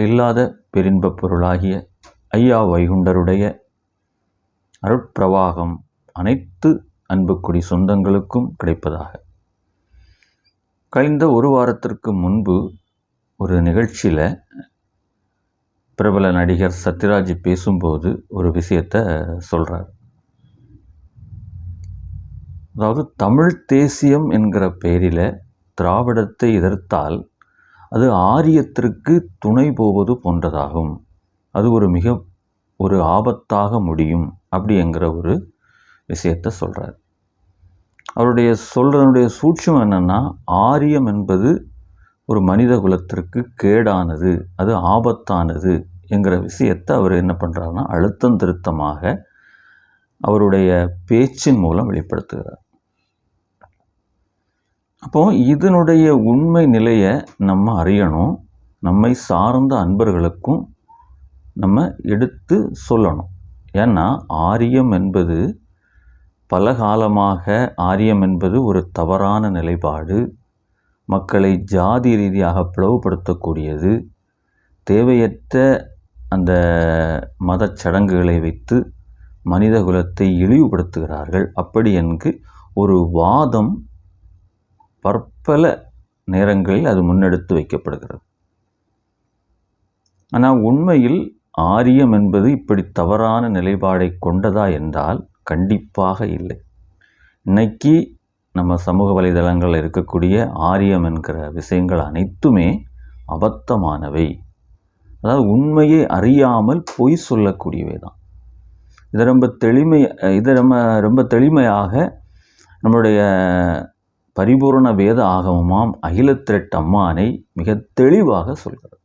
இல்லாத பெரின்பப் பொருளாகிய ஐயா வைகுண்டருடைய அருட்பிரவாகம் அனைத்து அன்புக்குடி சொந்தங்களுக்கும் கிடைப்பதாக. கழிந்த ஒரு வாரத்திற்கு முன்பு ஒரு நிகழ்ச்சியில் பிரபல நடிகர் சத்யராஜ் பேசும்போது ஒரு விஷயத்தை சொல்கிறார் அதாவது தமிழ் தேசியம் என்கிற பெயரில் திராவிடத்தை எதிர்த்தால் அது ஆரியத்திற்கு துணை போவது போன்றதாகும். அது ஒரு மிக ஒரு ஆபத்தாக முடியும் அப்படிங்கிற ஒரு விஷயத்தை சொல்கிறார் அவருடைய சொல்கிறனுடைய சூட்சம் என்னென்னா ஆரியம் என்பது ஒரு மனித குலத்திற்கு கேடானது அது ஆபத்தானது என்கிற விஷயத்தை அவர் என்ன பண்ணுறாருன்னா அழுத்தம் திருத்தமாக அவருடைய பேச்சின் மூலம் வெளிப்படுத்துகிறார். அப்போ இதனுடைய உண்மை நிலையை நம்ம அறியணும். நம்மை சார்ந்த அன்பர்களுக்கும் நம்ம எடுத்து சொல்லணும். ஏன்னா ஆரியம் என்பது பல காலமாக ஆரியம் என்பது ஒரு தவறான நிலைப்பாடு. மக்களை ஜாதி ரீதியாக பிளவுபடுத்தக்கூடியது. தேவையற்ற அந்த மதச் சடங்குகளை வைத்து மனித குலத்தை இழிவுபடுத்துகிறார்கள். அப்படி என்று ஒரு வாதம் பற்பல நேரங்களில் அது முன்னெடுத்து வைக்கப்படுகிறது. ஆனால் உண்மையில் ஆரியம் என்பது இப்படி தவறான நிலைப்பாடை கொண்டதா என்றால் கண்டிப்பாக இல்லை. இன்னைக்கு நம்ம சமூக வலைதளங்களில் இருக்கக்கூடிய ஆரியம் என்கிற விஷயங்கள் அனைத்துமே அபத்தமானவை. அதாவது உண்மையை அறியாமல் பொய் சொல்லக்கூடியவை தான். இதை ரொம்ப தெளிமை இதை நம்ம ரொம்ப தெளிமையாக நம்மளுடைய பரிபூரண வேத ஆகமமாம் அகிலத்திரட்டு அம்மானை மிக தெளிவாக சொல்கிறது.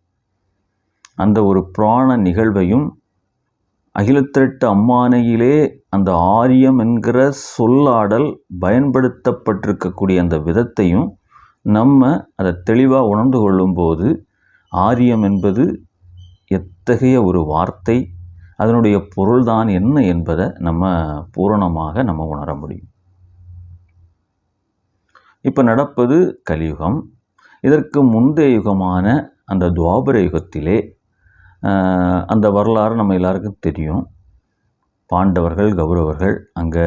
அந்த ஒரு புராண நிகழ்வையும் அகிலத்திரட்டு அம்மானையிலே அந்த ஆரியம் என்கிற சொல்லாடல் பயன்படுத்தப்பட்டிருக்கக்கூடிய அந்த விதத்தையும் நம்ம அதை தெளிவாக உணர்ந்து கொள்ளும்போது ஆரியம் என்பது எத்தகைய ஒரு வார்த்தை அதனுடைய பொருள்தான் என்ன என்பதை நம்ம பூரணமாக நம்ம உணர முடியும். இப்போ நடப்பது கலியுகம். இதற்கு முந்தைய யுகமான அந்த துவாபர யுகத்திலே அந்த வரலாறு நம்ம எல்லாருக்கும் தெரியும். பாண்டவர்கள் கௌரவர்கள் அங்கே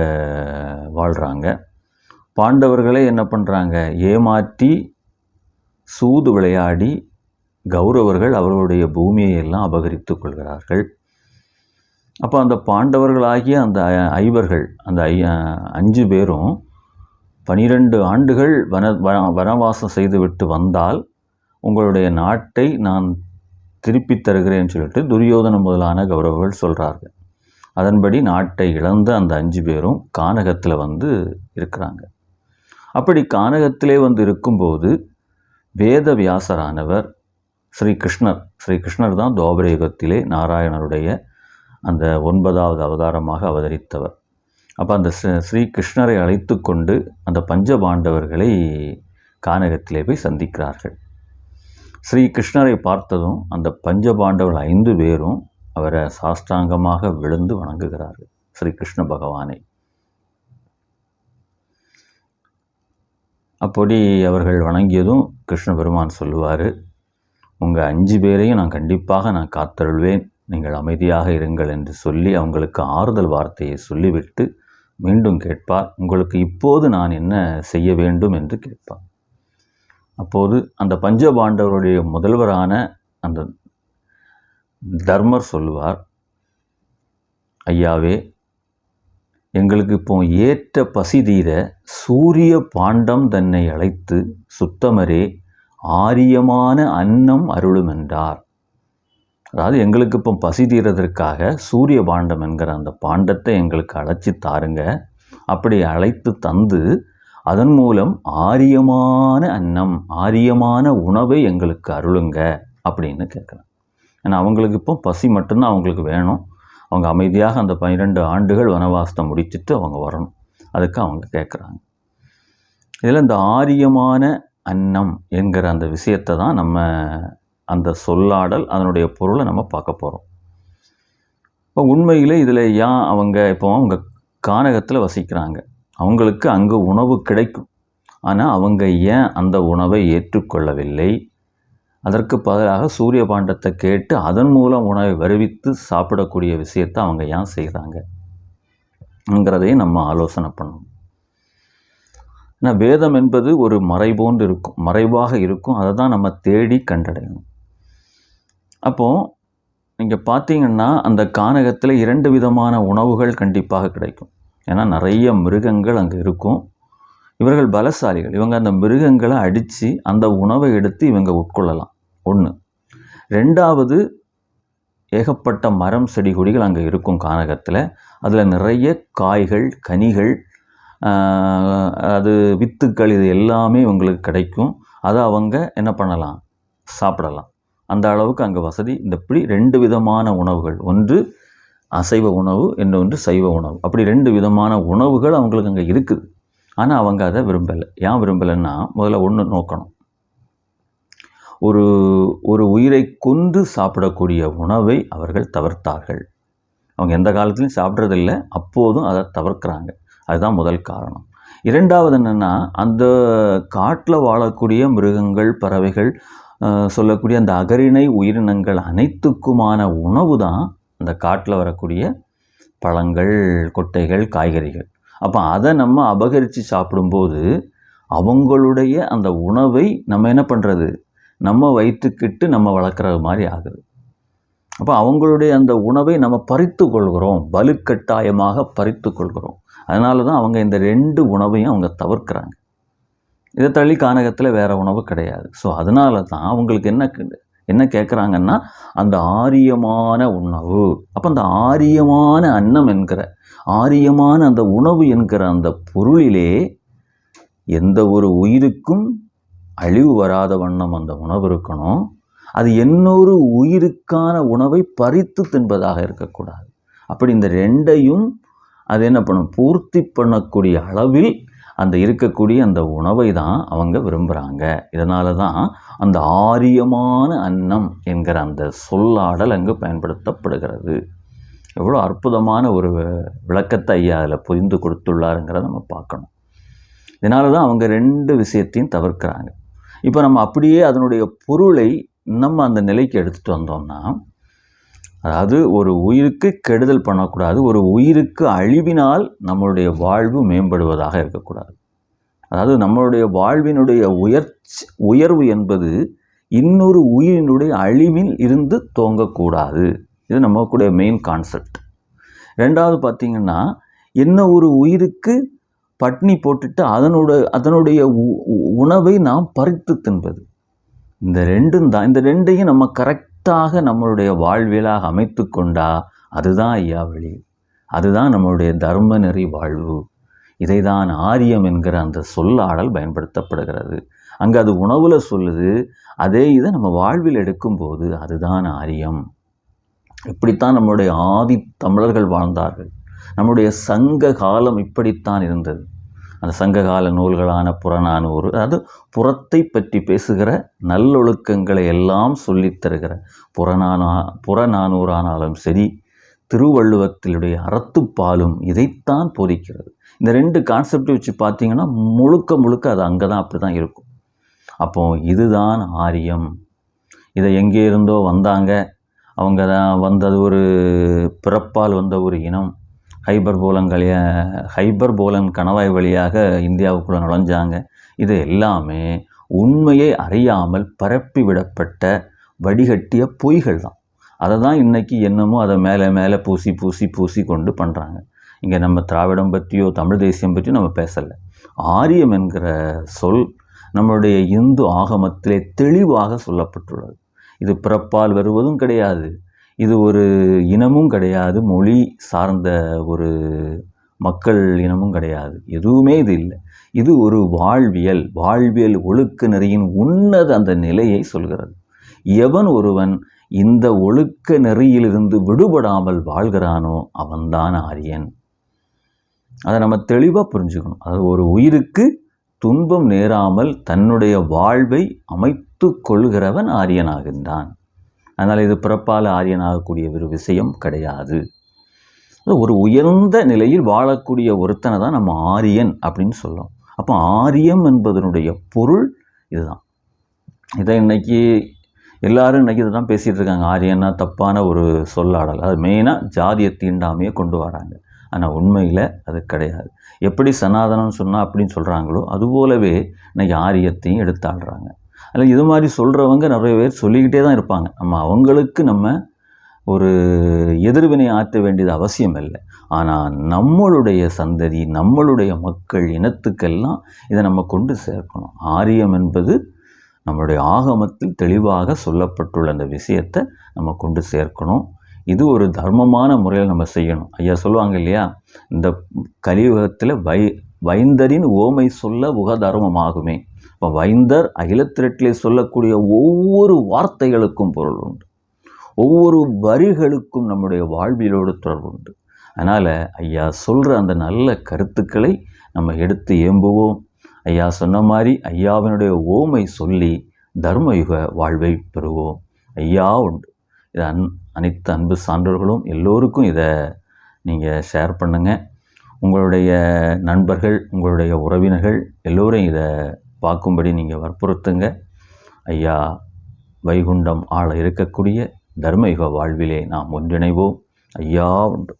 வாழ்கிறாங்க பாண்டவர்களே என்ன பண்ணுறாங்க ஏமாற்றி சூது விளையாடி கௌரவர்கள் அவர்களுடைய பூமியை எல்லாம் அபகரித்து கொள்கிறார்கள். அப்போ அந்த பாண்டவர்களாகிய அந்த ஐவர்கள் அந்த ஐ அஞ்சு பேரும் பனிரெண்டு ஆண்டுகள் வன வனவாசம் செய்துவிட்டு வந்தால் உங்களுடைய நாட்டை நான் திருப்பி தருகிறேன்னு சொல்லிட்டு துரியோதன முதலான கௌரவர்கள் சொல்கிறார்கள் அதன்படி நாட்டை இழந்த அந்த அஞ்சு பேரும் கானகத்தில் வந்து இருக்கிறாங்க. அப்படி கானகத்திலே வந்து இருக்கும்போது வேத வியாசரானவர் ஸ்ரீ கிருஷ்ணர் ஸ்ரீ கிருஷ்ணர் தான் துவாபர யுகத்திலே நாராயணருடைய அந்த ஒன்பதாவது அவதாரமாக அவதரித்தவர். அப்போ அந்த ஸ்ரீ கிருஷ்ணரை அழைத்து கொண்டு அந்த பஞ்சபாண்டவர்களை கானகத்திலே போய் சந்திக்கிறார்கள். ஸ்ரீ கிருஷ்ணரை பார்த்ததும் அந்த பஞ்சபாண்டவர்கள் ஐந்து பேரும் அவரை சாஷ்டாங்கமாக விழுந்து வணங்குகிறார்கள் ஸ்ரீ கிருஷ்ண பகவானை. அப்படி அவர்கள் வணங்கியதும் கிருஷ்ண பெருமான் சொல்லுவார் உங்கள் அஞ்சு பேரையும் நான் கண்டிப்பாக நான் காத்தருள்வேன். நீங்கள் அமைதியாக இருங்கள் என்று சொல்லி அவங்களுக்கு ஆறுதல் வார்த்தையை சொல்லிவிட்டு மீண்டும் கேட்பார் உங்களுக்கு இப்போது நான் என்ன செய்ய வேண்டும்? என்று கேட்பார். அப்போது அந்த பஞ்சபாண்டவருடைய முதல்வரான அந்த தர்மர் சொல்லுவார் ஐயாவே எங்களுக்கு இப்போ ஏற்ற பசி தீர சூரிய பாண்டம் தன்னை அழைத்து சுத்தமரே ஆரியமான அன்னம் அருளுமென்றார். அதாவது எங்களுக்கு இப்போ பசி தீரதற்காக சூரிய பாண்டம் என்கிற அந்த பாண்டத்தை எங்களுக்கு அழைச்சி தாருங்க. அப்படி அழைத்து தந்து அதன் மூலம் ஆரியமான அன்னம் ஆரியமான உணவை எங்களுக்கு அருளுங்க அப்படின்னு கேட்குறேன் ஏன்னா அவங்களுக்கு இப்போ பசி மட்டும்தான் அவங்களுக்கு வேணும். அவங்க அமைதியாக அந்த பன்னிரெண்டு ஆண்டுகள் வனவாசத்தை முடிச்சுட்டு அவங்க வரணும். அதுக்கு அவங்க கேட்குறாங்க. இதில் இந்த ஆரியமான அன்னம் என்கிற அந்த விஷயத்தை தான் நம்ம அந்த சொல்லாடல் அதனுடைய பொருளை நம்ம பார்க்க போகிறோம் இப்போ உண்மையில் இதில் ஏன் அவங்க இப்போ அவங்க கானகத்தில் வசிக்கிறாங்க. அவங்களுக்கு அங்கே உணவு கிடைக்கும். ஆனால் அவங்க ஏன் அந்த உணவை ஏற்றுக்கொள்ளவில்லை? அதற்கு பதிலாக சூரிய பாண்டத்தை கேட்டு அதன் மூலம் உணவை வருவித்து சாப்பிடக்கூடிய விஷயத்தை அவங்க ஏன் செய்கிறாங்கங்கிறதையும் நம்ம ஆலோசனை பண்ணணும். ஏன்னா வேதம் என்பது ஒரு மறைபோன்று இருக்கும். மறைவாக இருக்கும். அதை தான் நம்ம தேடி கண்டடையணும். அப்போது நீங்கள் பார்த்தீங்கன்னா அந்த கானகத்தில் இரண்டு விதமான உணவுகள் கண்டிப்பாக கிடைக்கும். ஏன்னா நிறைய மிருகங்கள் அங்கே இருக்கும். இவர்கள் பலசாலிகள். இவங்க அந்த மிருகங்களை அடித்து அந்த உணவை எடுத்து இவங்க உட்கொள்ளலாம். ஒன்று ரெண்டாவது ஏகப்பட்ட மரம் செடி கொடிகள் அங்கே இருக்கும் கானகத்தில். அதில் நிறைய காய்கள் கனிகள் அது வித்துக்கள் இது எல்லாமே இவங்களுக்கு கிடைக்கும். அதை அவங்க என்ன பண்ணலாம்? சாப்பிடலாம். அந்த அளவுக்கு அங்கே வசதி. இந்த இப்படி ரெண்டு விதமான உணவுகள். ஒன்று அசைவ உணவு இன்னொன்று சைவ உணவு. அப்படி ரெண்டு விதமான உணவுகள் அவங்களுக்கு அங்கே இருக்குது. ஆனால் அவங்க அதை விரும்பலை. ஏன் விரும்பலைன்னா முதல்ல ஒன்று நோக்கணும். ஒரு ஒரு உயிரை கொன்று சாப்பிடக்கூடிய உணவை அவர்கள் தவிர்த்தார்கள். அவங்க எந்த காலத்துலையும் சாப்பிட்றதில்ல. அப்போதும் அதை தவிர்க்கிறாங்க. அதுதான் முதல் காரணம். இரண்டாவது என்னென்னா அந்த காட்டில் வாழக்கூடிய மிருகங்கள் பறவைகள் சொல்லக்கூடிய அந்த அகரிணை உயிரினங்கள் அனைத்துக்குமான உணவு தான் அந்த காட்டில் வரக்கூடிய பழங்கள் கொட்டைகள் காய்கறிகள். அப்போ அதை நம்ம அபகரித்து சாப்பிடும்போது அவங்களுடைய அந்த உணவை நம்ம என்ன பண்ணுறது நம்ம வயிற்றுக்கிட்டு நம்ம வளர்க்குறது மாதிரி ஆகுது. அப்போ அவங்களுடைய அந்த உணவை நம்ம பறித்து கொள்கிறோம். வலுக்கட்டாயமாக பறித்து கொள்கிறோம். அதனால தான் அவங்க இந்த ரெண்டு உணவையும் அவங்க தவிர்க்கிறாங்க. இதை தள்ளி கானகத்தில் வேறு உணவு கிடையாது. ஸோ அதனால தான் அவங்களுக்கு என்ன என்ன கேட்குறாங்கன்னா அந்த ஆரியமான உணவு. அப்போ அந்த ஆரியமான அன்னம் என்கிற ஆரியமான அந்த உணவு என்கிற அந்த பொருளிலே எந்த ஒரு உயிருக்கும் அழிவு வராத வண்ணம் அந்த உணவு இருக்கணும். அது இன்னொரு உயிருக்கான உணவை பறித்து தின்பதாக இருக்கக்கூடாது. அப்படி இந்த ரெண்டையும் அது என்ன பண்ணும்? பூர்த்தி பண்ணக்கூடிய அளவில் அந்த இருக்கக்கூடிய அந்த உணவை தான் அவங்க விரும்புகிறாங்க இதனால தான் அந்த ஆரியமான அன்னம் என்கிற அந்த சொல்லாடல் அங்கு பயன்படுத்தப்படுகிறது. எவ்வளோ அற்புதமான ஒரு விளக்கத்தை ஐயா அதில் புரிந்து கொடுத்துள்ளாருங்கிறத நம்ம பார்க்கணும். இதனால தான் அவங்க ரெண்டு விஷயத்தையும் தவிர்க்கிறாங்க. இப்போ நம்ம அப்படியே அதனுடைய பொருளை நம்ம அந்த நிலைக்கு எடுத்துகிட்டு வந்தோம்னா அதாவது ஒரு உயிருக்கு கெடுதல் பண்ணக்கூடாது ஒரு உயிருக்கு அழிவினால் நம்மளுடைய வாழ்வு மேம்படுவதாக இருக்கக்கூடாது. அதாவது நம்மளுடைய வாழ்வினுடைய உயர்ச்சி உயர்வு என்பது இன்னொரு உயிரினுடைய அழிவில் இருந்து தோங்கக்கூடாது இது நம்மக்கூடிய மெயின் கான்செப்ட் ரெண்டாவது பார்த்தீங்கன்னா என்ன ஒரு உயிருக்கு பட்னி போட்டுட்டு அதனோட அதனுடைய உ- உ- உணவை நாம் பறித்து தின்பது. இந்த ரெண்டும் தான் இந்த ரெண்டையும் நம்ம கரெக்ட் கருத்தாக நம்மளுடைய வாழ்வியலாக அமைத்து கொண்டா அதுதான் ஐயா வழி. அதுதான் நம்மளுடைய தர்ம நெறி வாழ்வு. இதை தான் ஆரியம் என்கிற அந்த சொல்லாடல் பயன்படுத்தப்படுகிறது. அங்கே அது உணவில் சொல்லுது அதே இதை நம்ம வாழ்வில் எடுக்கும்போது அதுதான் ஆரியம். இப்படித்தான் நம்முடைய ஆதி தமிழர்கள் வாழ்ந்தார்கள். நம்முடைய சங்க காலம் இப்படித்தான் இருந்தது. அந்த சங்ககால நூல்களான புறநானூறு அதாவது புறத்தை பற்றி பேசுகிற நல்லொழுக்கங்களை எல்லாம் சொல்லித்தருகிற புறநானா புறநானூறானாலும் சரி திருவள்ளுவத்திலுடைய அறத்துப்பாலும் இதைத்தான் போதிக்கிறது. இந்த ரெண்டு கான்செப்டை வச்சு பார்த்தீங்கன்னா முழுக்க முழுக்க அது அங்கே தான் அப்படி தான் இருக்கும். அப்போ இதுதான் ஆரியம். இதை எங்கே இருந்தோ வந்தாங்க. அவங்க தான் வந்தது ஒரு பிறப்பால் வந்த ஒரு இனம். ஹைபர் போலங்களைய ஹைபர் போலன் கணவாய் வழியாக இந்தியாவுக்குள்ளே நுழைஞ்சாங்க. இது எல்லாமே உண்மையை அறியாமல் பரப்பி விடப்பட்ட வடிகட்டிய பொய்கள் தான். அதை தான் இன்றைக்கி என்னமோ அதை மேலே மேலே பூசி பூசி பூசி கொண்டு பண்ணுறாங்க இங்கே நம்ம திராவிடம் பற்றியோ தமிழ் தேசியம் பற்றியோ நம்ம பேசலை. ஆரியம் என்கிற சொல் நம்மளுடைய இந்து ஆகமத்திலே தெளிவாக சொல்லப்பட்டுள்ளது. இது பிறப்பால் வருவதும் கிடையாது. இது ஒரு இனமும் கிடையாது மொழி சார்ந்த ஒரு மக்கள் இனமும் கிடையாது. எதுவுமே இது இல்லை. இது ஒரு வாழ்வியல். வாழ்வியல் ஒழுக்க நெறியின் உன்னத அந்த நிலையை சொல்கிறது. எவன் ஒருவன் இந்த ஒழுக்க நெறியிலிருந்து விடுபடாமல் வாழ்கிறானோ அவன்தான் ஆரியன். அதை நம்ம தெளிவாக புரிஞ்சுக்கணும். அது ஒரு உயிருக்கு துன்பம் நேராமல் தன்னுடைய வாழ்வை அமைத்து கொள்கிறவன் ஆரியனாகின்றான். அதனால் இது பிறப்பால் ஆரியனாகக்கூடிய ஒரு விஷயம் கிடையாது. ஒரு உயர்ந்த நிலையில் வாழக்கூடிய ஒருத்தனை தான் நம்ம ஆரியன் அப்படின்னு சொல்லும் அப்போ ஆரியம் என்பதனுடைய பொருள் இதுதான். இதை இன்றைக்கி எல்லாரும் இன்னைக்கு இதை தான் பேசிகிட்டு இருக்காங்க. ஆரியன்னா தப்பான ஒரு சொல்லாடல். அது மெயினாக ஜாதிய தீண்டாமையை கொண்டு வராங்க. ஆனால் உண்மையில் அது கிடையாது. எப்படி சனாதனம் சொன்னால் அப்படின்னு சொல்கிறாங்களோ அதுபோலவே இன்றைக்கி ஆரியத்தையும் எடுத்தாடுறாங்க. அதில் இது மாதிரி சொல்கிறவங்க நிறைய பேர் சொல்லிக்கிட்டே தான் இருப்பாங்க. நம்ம அவங்களுக்கு நம்ம ஒரு எதிர்வினை ஆற்ற வேண்டியது அவசியம் இல்லை. ஆனால் நம்மளுடைய சந்ததி நம்மளுடைய மக்கள் இனத்துக்கெல்லாம் இதை நம்ம கொண்டு சேர்க்கணும். ஆரியம் என்பது நம்மளுடைய ஆகமத்தில் தெளிவாக சொல்லப்பட்டுள்ள அந்த விஷயத்தை நம்ம கொண்டு சேர்க்கணும். இது ஒரு தர்மமான முறையில் நம்ம செய்யணும். ஐயா சொல்லுவாங்க இல்லையா? இந்த கலியுகத்தில் வை வைந்தரின் ஓமை சொல்ல உகதர்மமாகுமே. இப்போ வைந்தர் அகிலத்திரட்டிலே சொல்லக்கூடிய ஒவ்வொரு வார்த்தைகளுக்கும் பொருள் உண்டு. ஒவ்வொரு வரிகளுக்கும் நம்முடைய வாழ்வியலோடு தொடர்பு உண்டு. அதனால் ஐயா சொல்கிற அந்த நல்ல கருத்துக்களை நம்ம எடுத்து ஏம்புவோம். ஐயா சொன்ன மாதிரி ஐயாவினுடைய ஓமை சொல்லி தர்மயுக வாழ்வை பெறுவோம். ஐயா உண்டு. இது அன் அனைத்து அன்பு சான்றோர்களும் எல்லோருக்கும் இதை நீங்கள் ஷேர் பண்ணுங்கள் உங்களுடைய நண்பர்கள் உங்களுடைய உறவினர்கள் எல்லோரும் இதை பார்க்கும்படி நீங்கள் வற்புறுத்துங்க. ஐயா வைகுண்டம் ஆள இருக்கக்கூடிய தர்மயுக வாழ்விலே நாம் ஒன்றிணைவோம். ஐயா உண்டு.